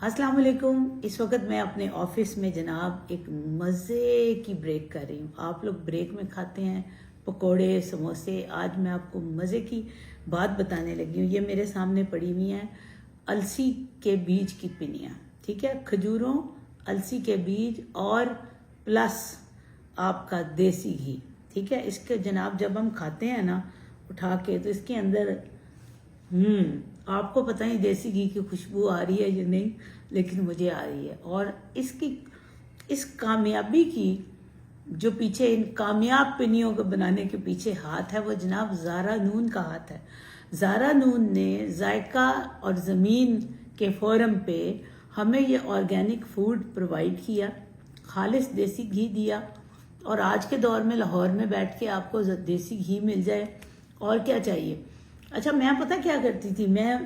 السلام علیکم۔ اس وقت میں اپنے آفس میں جناب ایک مزے کی بریک کر رہی ہوں۔ آپ لوگ بریک میں کھاتے ہیں، پکوڑے، سموسے۔ آج میں آپ کو مزے کی بات بتانے لگی ہوں۔ یہ میرے سامنے پڑی ہوئی ہیں السی کے بیج کی پنیاں، ٹھیک ہے؟ کھجوروں، السی کے بیج اور پلس آپ کا دیسی گھی، ٹھیک ہے؟ اس کے جناب جب ہم کھاتے ہیں نا، اٹھا کے تو اس کے اندر ہوں آپ کو پتہ نہیں دیسی گھی کی خوشبو آ رہی ہے یا نہیں، لیکن مجھے آ رہی ہے۔ اور اس کی، اس کامیابی کی جو پیچھے، ان کامیاب پنیوں کو بنانے کے پیچھے ہاتھ ہے، وہ جناب زارا نون کا ہاتھ ہے۔ زارا نون نے ذائقہ اور زمین کے فورم پہ ہمیں یہ آرگینک فوڈ پرووائڈ کیا، خالص دیسی گھی دیا۔ اور آج کے دور میں لاہور میں بیٹھ کے آپ کو دیسی گھی مل جائے۔ اور کیا چاہیے؟ اچھا میں پتہ کیا کرتی تھی؟ میں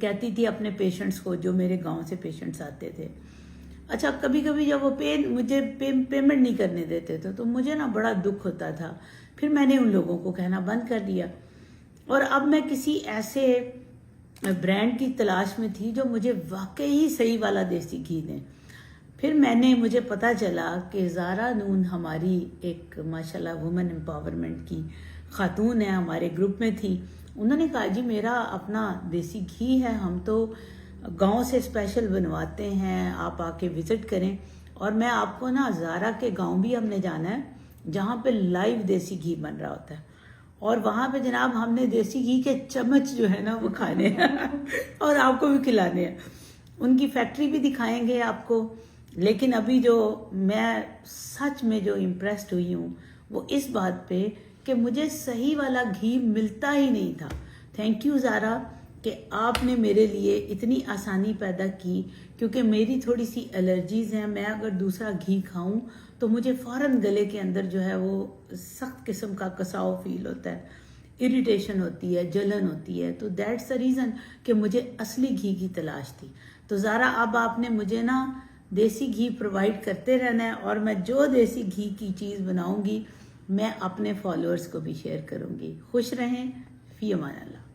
کہتی تھی اپنے پیشنٹس کو، جو میرے گاؤں سے پیشنٹس آتے تھے اچھا کبھی کبھی جب وہ پے مجھے پیمنٹ نہیں کرنے دیتے تھے، تو مجھے نا بڑا دکھ ہوتا تھا۔ پھر میں نے ان لوگوں کو کہنا بند کر دیا۔ اور اب میں کسی ایسے برانڈ کی تلاش میں تھی جو مجھے واقعی صحیح والا دیسی گھی دیں۔ پھر میں نے مجھے پتا چلا کہ زارا نون ہماری ایک ماشاءاللہ وومن امپاورمنٹ کی خاتون ہے ہمارے گروپ میں تھی انہوں نے کہا جی میرا اپنا دیسی گھی ہے، ہم تو گاؤں سے اسپیشل بنواتے ہیں، آپ آ کے وزٹ کریں۔ اور میں آپ کو نا زارا کے گاؤں بھی ہم نے جانا ہے، جہاں پہ لائیو دیسی گھی بن رہا ہوتا ہے۔ اور وہاں پہ جناب ہم نے دیسی گھی کے چمچ جو ہے نا، وہ کھانے ہیں۔ اور آپ کو بھی کھلانے ہیں۔ ان کی فیکٹری بھی دکھائیں گے آپ کو۔ لیکن ابھی جو میں سچ میں جو امپریسڈ ہوئی ہوں، وہ اس بات پہ کہ مجھے صحیح والا گھی ملتا ہی نہیں تھا۔ تھینک یو زارا کہ آپ نے میرے لیے اتنی آسانی پیدا کی۔ کیونکہ میری تھوڑی سی الرجیز ہیں، میں اگر دوسرا گھی کھاؤں تو مجھے فوراً گلے کے اندر جو ہے وہ سخت قسم کا کساؤ فیل ہوتا ہے۔ اریٹیشن ہوتی ہے، جلن ہوتی ہے۔ تو دیٹس دا ریزن کہ مجھے اصلی گھی کی تلاش تھی۔ تو زارا اب آپ نے مجھے نا دیسی گھی پروائیڈ کرتے رہنا ہے اور میں جو دیسی گھی کی چیز بناؤں گی، میں اپنے فالوورز کو بھی شیئر کروں گی۔ خوش رہیں۔ فی امان اللہ۔